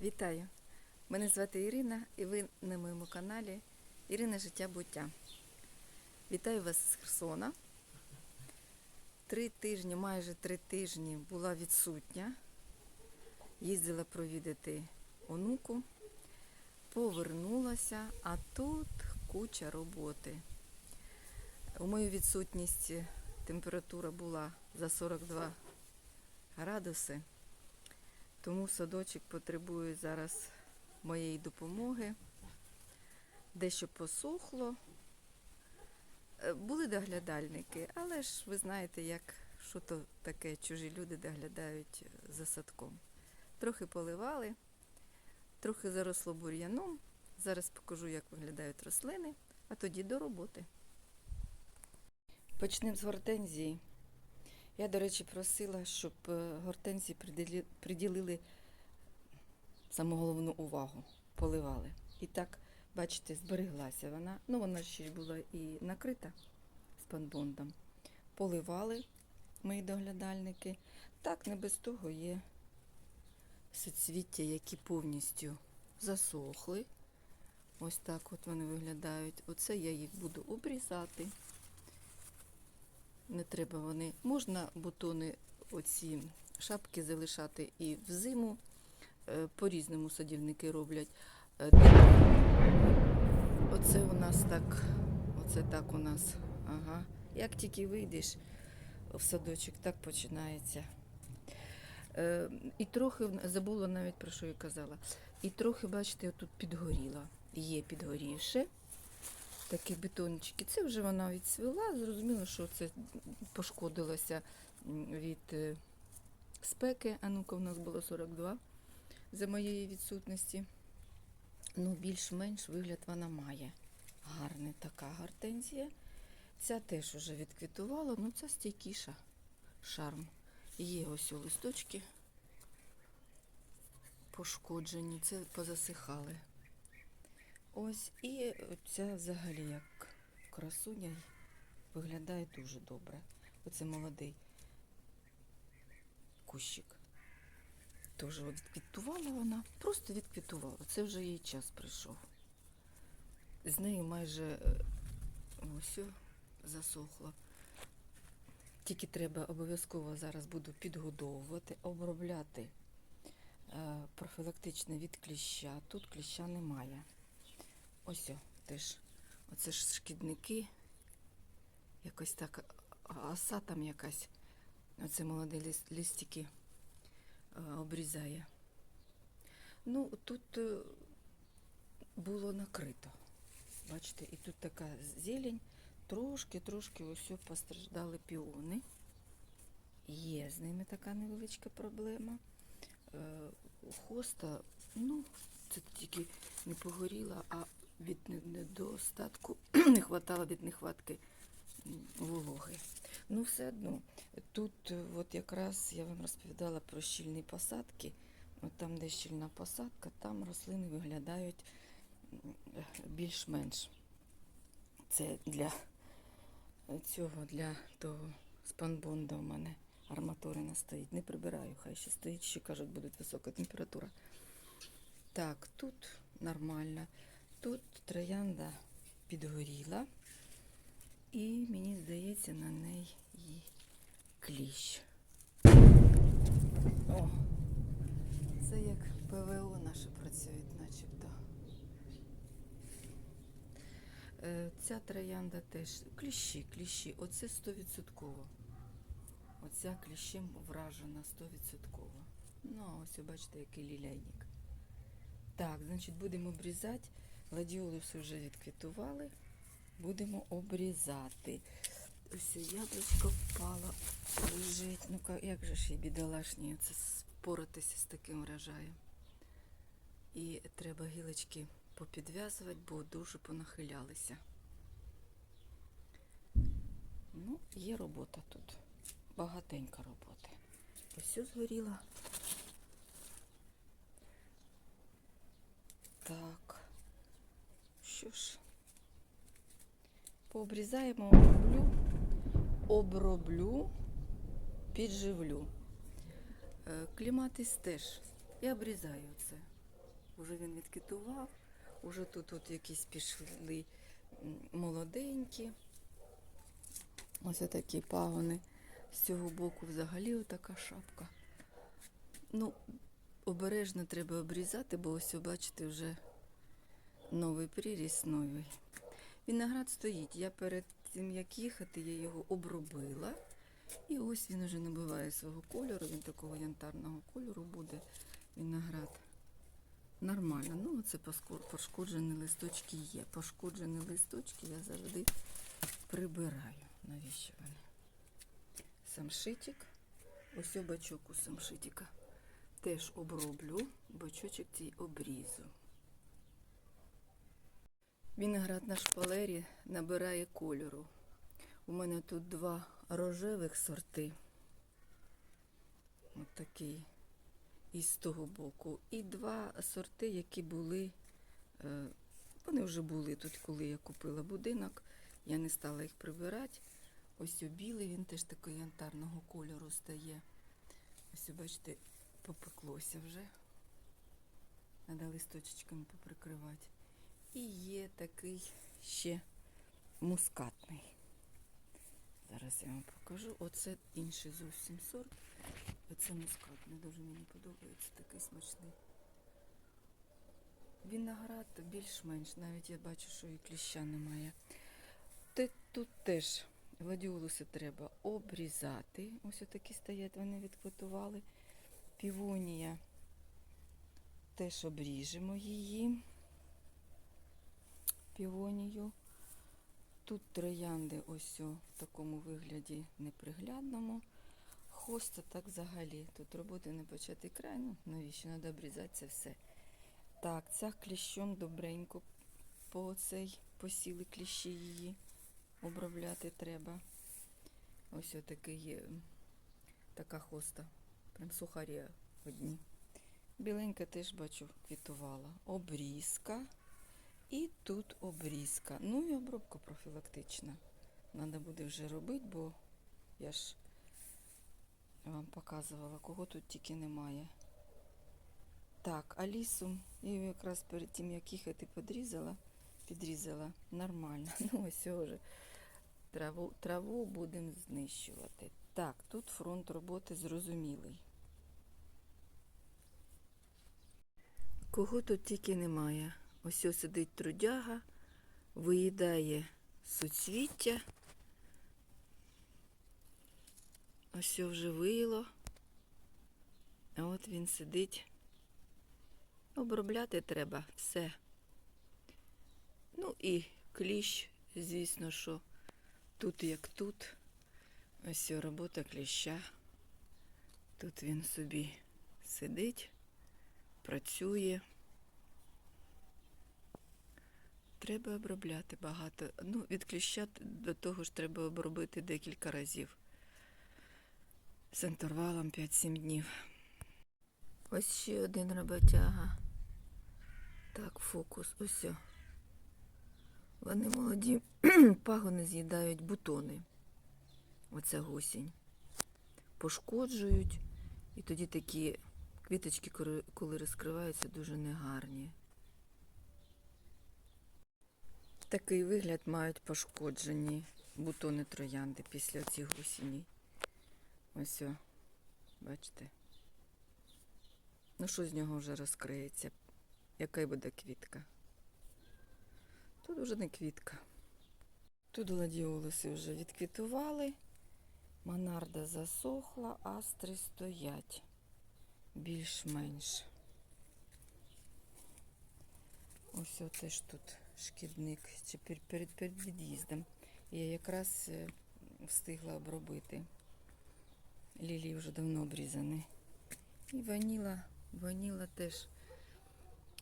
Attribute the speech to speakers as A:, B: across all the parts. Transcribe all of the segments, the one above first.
A: Вітаю! Мене звати Ірина і ви на моєму каналі Ірина Життя Буття. Вітаю вас з Херсона. Три тижні, майже три тижні була відсутня. Їздила провідати онуку, повернулася, а тут куча роботи. У мою відсутність температура була за 42 градуси. Тому садочок потребує зараз моєї допомоги. Дещо посохло. Е, Були доглядальники, але ж ви знаєте, як що то таке чужі люди доглядають за садком. Трохи поливали, трохи заросло бур'яном. Зараз покажу, як виглядають рослини, а тоді до роботи. Почнемо з гортензії. Я, до речі, просила, щоб е, гортензії приділили саму головну увагу, поливали. І так, бачите, збереглася вона. Ну, вона ще була і накрита спанбондом. Поливали мої доглядальники. Так, не без того є соцвіття, які повністю засохли. Ось так от вони виглядають. Оце я їх буду обрізати. Не треба вони. Можна бутони, оці шапки залишати і взиму. Е, По-різному садівники роблять. Е, Оце у нас так, оце так у нас. Ага. Як тільки вийдеш в садочок, так починається. Е, І трохи забула навіть про що я казала. І трохи, бачите, тут підгоріла. Є підгорівше такі бетончики. Це вже вона відсвіла. Зрозуміло, що це пошкодилося від е, спеки. А ну-ка, у нас було 42 за моєї відсутності. Ну, більш-менш вигляд вона має. Гарна така гортензія. Ця теж уже відквітувала, ну це стійкіша шарм. Є ось у листочки пошкоджені, це позасихали. Ось і ця взагалі як красуня виглядає дуже добре. Оце молодий кущик. Теж відквітувала вона, просто відквітувала. Це вже її час прийшов. З нею майже е, ось засохло. Тільки треба обов'язково зараз буду підгодовувати, обробляти е, профілактично від кліща. Тут кліща немає. Ось теж. Оце ж шкідники. Якось так. Оса там якась. Оце молоді ліс- листики е, обрізає. Ну, тут е, було накрито. Бачите, і тут така зелень. Трошки-трошки ось постраждали піони. Є з ними така невеличка проблема. Е, Хоста, ну, це тільки не погоріла, а від не- недостатку не хватало від нехватки вологи. Ну, все одно, тут е, от якраз я вам розповідала про щільні посадки. От там, де щільна посадка, там рослини виглядають більш-менш. Це для цього, для того спанбонда у мене арматурина стоїть. Не прибираю, хай ще стоїть, ще кажуть, буде висока температура. Так, тут нормально. Тут троянда підгоріла. І мені здається, на неї і кліщ. О, це як ПВО наше працюють, начебто. Е, Ця троянда теж. Кліщі, кліщі. Оце 100%. Оця кліщем вражена 100%. Ну, а ось бачите, який ліляйник. Так, значить, будемо обрізати. Гладіоли все вже відквітували. Будемо обрізати. Ось яблучко впало, лежить. Ну-ка, як же ж їй бідолашні це споратися з таким врожаєм. І треба гілочки попідв'язувати, бо дуже понахилялися. Ну, є робота тут. Багатенька роботи. Ось все згоріло. Так. Що ж, пообрізаємо, оброблю, оброблю, підживлю. Е, Кліматис теж. Я обрізаю це. Уже він відквітував, уже тут от якісь пішли молоденькі. Ось такі пагони. З цього боку взагалі отака шапка. Ну, обережно треба обрізати, бо ось, бачите, вже новий приріс новий. Виноград стоїть. Я перед тим, як їхати, я його обробила. І ось він уже набиває свого кольору, він такого янтарного кольору буде виноград. Нормально. Ну, оце пошкоджені листочки є. Пошкоджені листочки я завжди прибираю. Навіщо вони? Самшитик. Ось бачок у самшитика. Теж оброблю. Бачочок цей обрізу. Виноград на шпалері набирає кольору. У мене тут два рожевих сорти. От такий. І з того боку. І два сорти, які були. е, Вони вже були тут, коли я купила будинок. Я не стала їх прибирати. Ось о білий, він теж такого янтарного кольору стає. Ось, бачите, попеклося вже. Треба листочечками поприкривати. І є такий ще мускатний. Зараз я вам покажу. Оце інший зовсім сорт. Оце мускатний. Дуже мені подобається, такий смачний. Виноград більш-менш, навіть я бачу, що і кліща немає. Тут теж гладіолуси треба обрізати. Ось отакі стоять, вони відквитували. Півонія теж обріжемо її. Півонію. Тут троянди ось о, в такому вигляді неприглядному. Хоста так взагалі. Тут роботи не початий край. Ну, навіщо? Треба обрізати це все. Так, ця кліщом добренько по цей посіли кліщі її. Обробляти треба. Ось отакий є така хоста. Прям сухарі одні. Біленька теж бачу квітувала. Обрізка. І тут обрізка. Ну і обробка профілактична. Треба буде вже робити, бо я ж вам показувала, кого тут тільки немає. Так, Алісу, я якраз перед тим, як їхати, подрізала, підрізала нормально. Ну, ось вже траву, траву будемо знищувати. Так, тут фронт роботи зрозумілий. Кого тут тільки немає. Ось ось сидить трудяга, виїдає суцвіття. Ось вже виїло. А от він сидить. Обробляти треба все. Ну і кліщ, звісно, що тут як тут. Ось робота кліща. Тут він собі сидить, працює. Треба обробляти багато. Ну, від кліща до того ж треба обробити декілька разів. З інтервалом 5-7 днів. Ось ще один роботяга. Так, фокус. Ось. Вони молоді пагони з'їдають бутони. Оця гусінь. Пошкоджують. І тоді такі квіточки, коли розкриваються, дуже негарні. Такий вигляд мають пошкоджені бутони троянди після цих гусіній. Ось, о, бачите. Ну що з нього вже розкриється? Яка й буде квітка? Тут вже не квітка. Тут гладіолуси вже відквітували. Монарда засохла, астри стоять більш-менш. Ось теж тут шкідник перед, перед від'їздом. Я якраз е, встигла обробити. Лілії вже давно обрізані. І ваніла, ваніла теж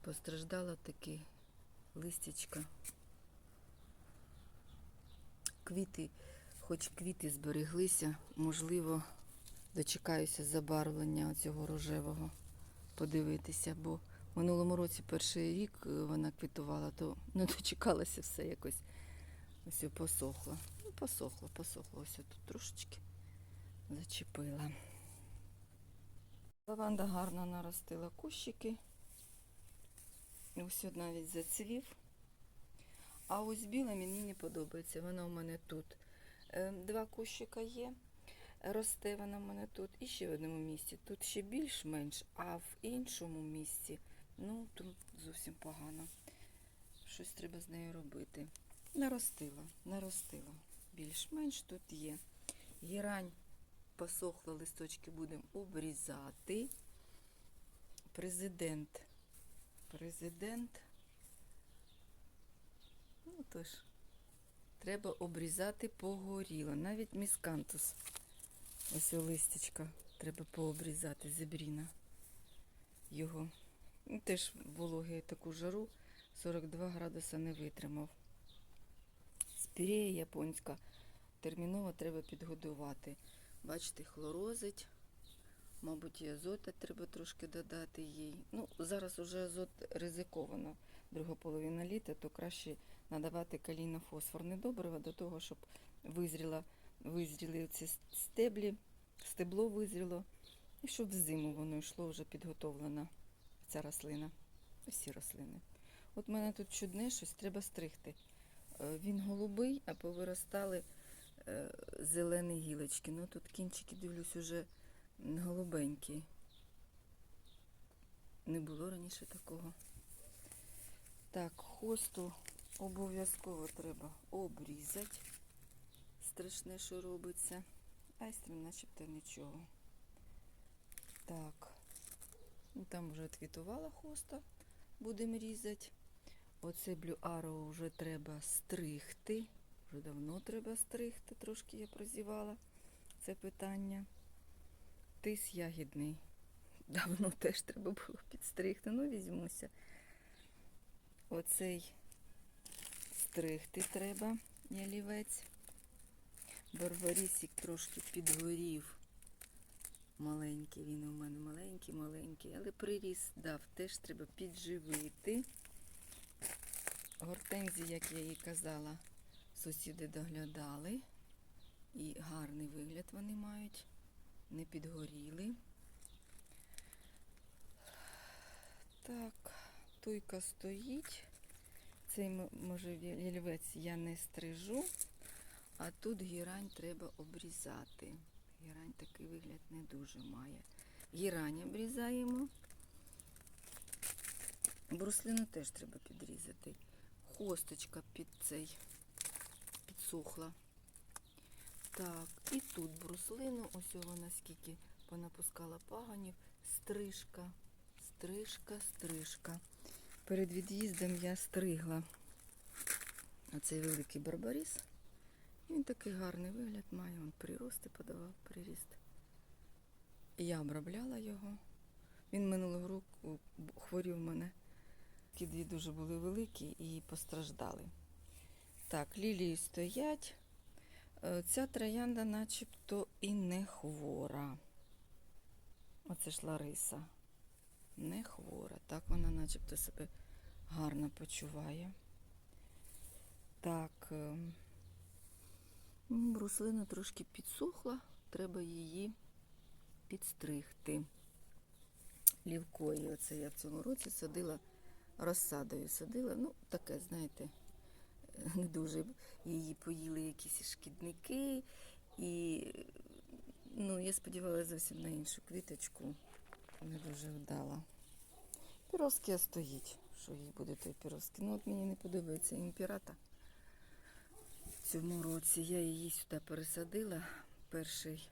A: постраждала таки листячка. Квіти, хоч квіти збереглися, можливо, дочекаюся забарвлення цього рожевого подивитися, бо минулому році перший рік е, вона квітувала, то не дочекалася все якось. Ось посохло. Ну, посохло, посохло. Ось тут трошечки зачепила. Лаванда гарно наростила кущики. Ось навіть зацвів. А ось біла мені не подобається. Вона у мене тут. Е, Два кущика є. Росте вона в мене тут. І ще в одному місці. Тут ще більш-менш, а в іншому місці, ну, тут зовсім погано. Щось треба з нею робити. Наростила, наростила. Більш-менш тут є. Гірань посохла, листочки будемо обрізати. Президент. Президент. Ну тож, треба обрізати погоріло. Навіть міскантус. Ось у листячка. Треба пообрізати зебріна. Його. Теж вологий таку жару 42 градуса не витримав. Спірея японська. Терміново треба підгодувати. Бачите, хлорозить. Мабуть, і азота треба трошки додати їй. Ну, зараз уже азот ризиковано. Друга половина літа, то краще надавати калійно-фосфорне добриво до того, щоб визріла, визріли ці стеблі, стебло визріло, і щоб в зиму воно йшло вже підготовлена ця рослина. Всі рослини. От в мене тут чудне щось, треба стригти. Е, Він голубий, а повиростали е, зелені гілочки. Ну тут кінчики, дивлюсь, уже голубенькі. Не було раніше такого. Так, хосту обов'язково треба обрізати. Страшне, що робиться. Айстрим начебто нічого. Так. Ну, там вже квітувала хоста. Будемо різати. Оце блю ару вже треба стригти. Вже давно треба стригти, трошки я прозівала це питання. Тис ягідний. Давно теж треба було підстригти. Ну, візьмуся. Оцей стригти треба, ялівець. Барбарісик трошки підгорів. Маленький, він у мене маленький, маленький, але приріс дав, теж треба підживити. Гортензії, як я їй казала, сусіди доглядали. І гарний вигляд вони мають, не підгоріли. Так, туйка стоїть. Цей може ялівець я не стрижу, а тут гірань треба обрізати. Гірань такий вигляд не дуже має. Гірань обрізаємо. Бруслину теж треба підрізати. Хосточка під цей підсохла. Так, і тут бруслину, ось вона скільки понапускала паганів. Стрижка, стрижка, стрижка. Перед від'їздом я стригла оцей великий барбаріс. Він такий гарний вигляд має, він прирости подавав, приріст. Я обробляла його. Він минулого року хворів мене. Ті дві дуже були великі і постраждали. Так, лілії стоять. Е, Ця троянда начебто і не хвора. Оце ж Лариса. Не хвора. Так вона начебто себе гарно почуває. Так. ем, м, Бруслина трошки підсохла, треба її підстригти. Лівкою. Оце я в цьому році садила розсадою. Садила, ну, таке, знаєте, не дуже її поїли якісь шкідники. І ну, я сподівалася зовсім на іншу квіточку. Не дуже вдала. Піроскія стоїть. Що їй буде той піроски? Ну от мені не подобається імпірата. В цьому році я її сюди пересадила. Перший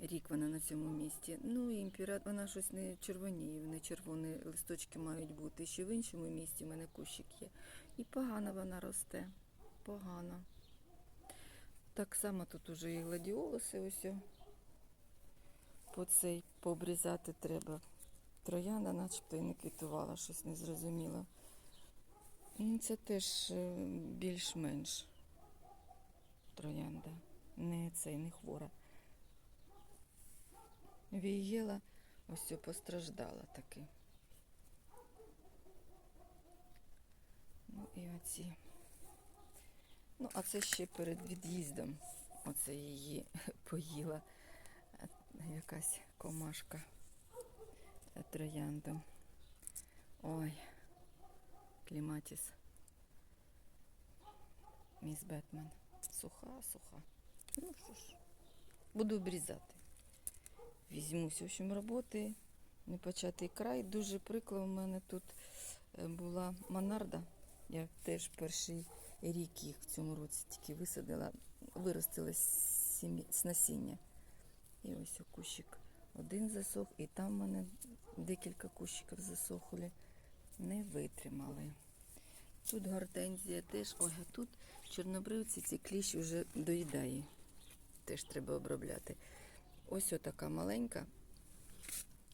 A: рік вона на цьому місці. Ну імпірат, вона щось не червоніє, не червоні листочки мають бути. Ще в іншому місці в мене кущик є. І погано вона росте. Погано. Так само тут уже і гладіолуси ось. По цей пообрізати треба. Троянда начебто і не квітувала, щось незрозуміло. Ну, це теж е, більш-менш троянда. Не цей, не хвора. Вієла, ось постраждала таки. Ну і оці. Ну, а це ще перед від'їздом. Оце її поїла е, якась комашка троянда. Ой, Кліматіс. Міс Бетмен. Суха, суха. Ну що ж, буду обрізати. Візьмусь, в общем, роботи. Непочатий край. Дуже прикро у мене тут е, була Монарда. Я теж перший рік їх в цьому році тільки висадила, виростила з насіння. І ось кущик один засох, і там в мене декілька кущиків засохли, не витримали. Тут гортензія теж, ой, а тут чорнобривці ці кліщ вже доїдає. Теж треба обробляти. Ось отака маленька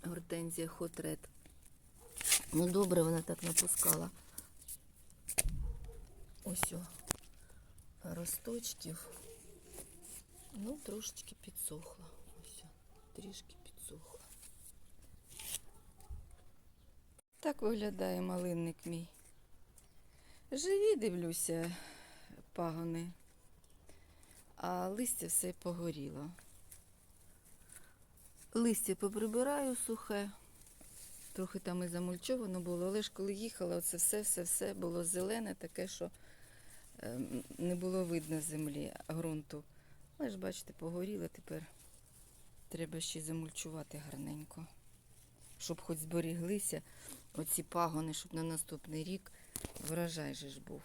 A: гортензія Red. Ну добре, вона так напускала. Ось о, росточків. Ну, трошечки підсохла. Ось, о, трішки підсохла. Так виглядає малинник мій. Живі, дивлюся, пагони, а листя все погоріло. Листя поприбираю сухе. Трохи там і замульчовано було, але ж коли їхала, це все-все-все було зелене, таке, що ем, не було видно землі, ґрунту. Але ж, бачите, погоріло тепер. Треба ще замульчувати гарненько, щоб хоч зберіглися оці пагони, щоб на наступний рік врожай же ж був.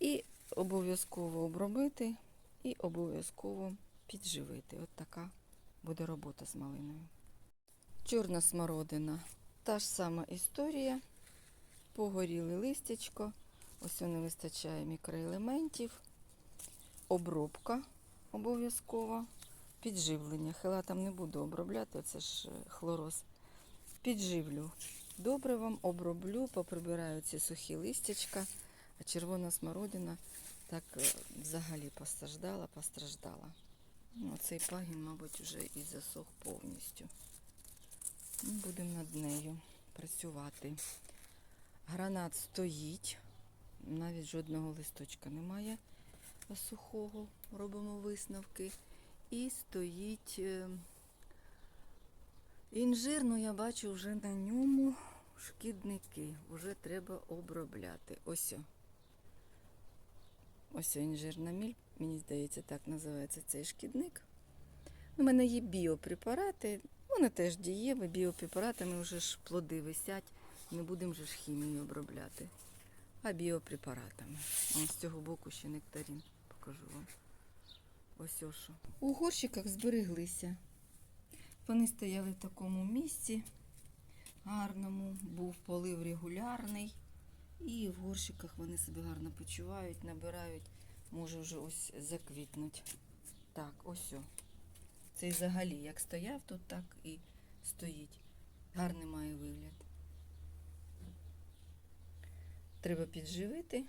A: І обов'язково обробити, і обов'язково підживити. От така буде робота з малиною. Чорна смородина. Та ж сама історія. Погоріли листячко. Ось не вистачає мікроелементів. Обробка обов'язкова. Підживлення. Хила там не буду обробляти, це ж е, хлороз. Підживлю. Добре вам оброблю, поприбираю ці сухі листячка, а червона смородина так е, взагалі постраждала, постраждала. Ну, цей пагін, мабуть, вже і засох повністю. Ну, Будемо над нею працювати. Гранат стоїть, навіть жодного листочка немає сухого, робимо висновки. І стоїть е, інжир, ну я бачу вже на ньому шкідники. Вже треба обробляти. Ось. Ось інжирна міль, мені здається, так називається цей шкідник. У мене є біопрепарати, вони теж дієві, біопрепаратами вже ж плоди висять, не будемо же ж хімією обробляти, а біопрепаратами. Ось з цього боку ще нектарин покажу вам. Ось о що. У горщиках збереглися. Вони стояли в такому місці гарному, був полив регулярний. І в горщиках вони себе гарно почувають, набирають, може вже ось заквітнуть. Так, ось о. Цей взагалі як стояв тут, так і стоїть. Гарний має вигляд. Треба підживити.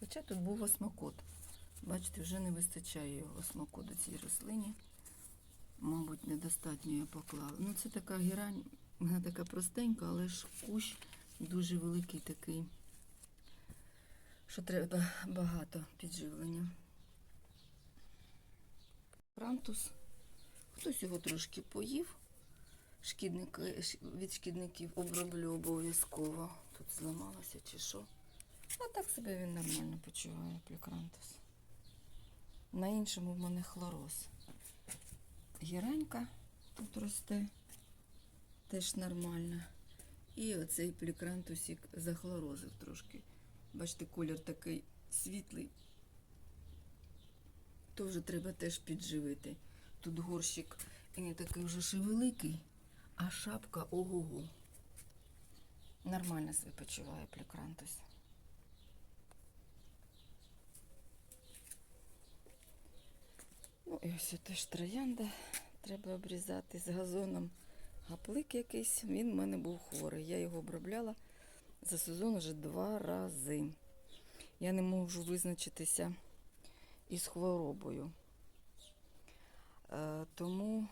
A: Хоча тут був осмокот. Бачите, вже не вистачає його осмокоду цій рослині. Мабуть, недостатньо я поклала. Ну, це така герань, вона така простенька, але ж кущ дуже великий такий, що треба багато підживлення. Франтус. Хтось його трошки поїв. Шкідники, від шкідників оброблю обов'язково. Тут зламалося чи що. А так себе він нормально почуває, плюкрантус. На іншому в мене хлороз. Гіранька тут росте, теж нормально. І оцей плюкрантусик захлорозив трошки. Бачите, колір такий світлий. То вже треба теж підживити. Тут горщик не такий вже ще великий, а шапка ого-го. Нормально себе почуває плюкрантус. Ну і ось теж троянда. Треба обрізати з газоном. Гаплик якийсь, він в мене був хворий. Я його обробляла за сезон вже два рази. Я не можу визначитися із хворобою. Е, тому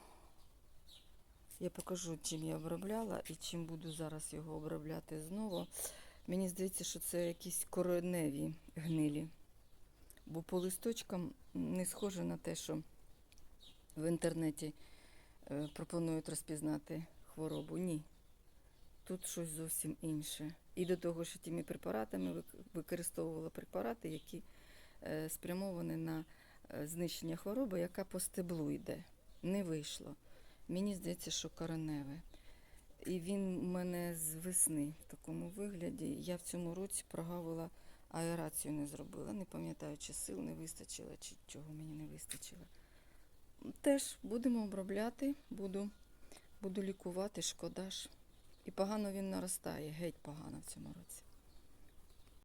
A: я покажу, чим я обробляла і чим буду зараз його обробляти знову. Мені здається, що це якісь кореневі гнилі. Бо по листочкам не схоже на те, що в інтернеті е, пропонують розпізнати хворобу. Ні. Тут щось зовсім інше. І до того ж тими препаратами використовувала препарати, які е, спрямовані на е, знищення хвороби, яка по стеблу йде. Не вийшло. Мені здається, що кореневе. І він у мене з весни в такому вигляді. Я в цьому році прогавила аерацію не зробила. Не пам'ятаю, чи сил не вистачило, чи чого мені не вистачило. Теж будемо обробляти, буду, буду лікувати, шкода ж. І погано він наростає, геть погано в цьому році.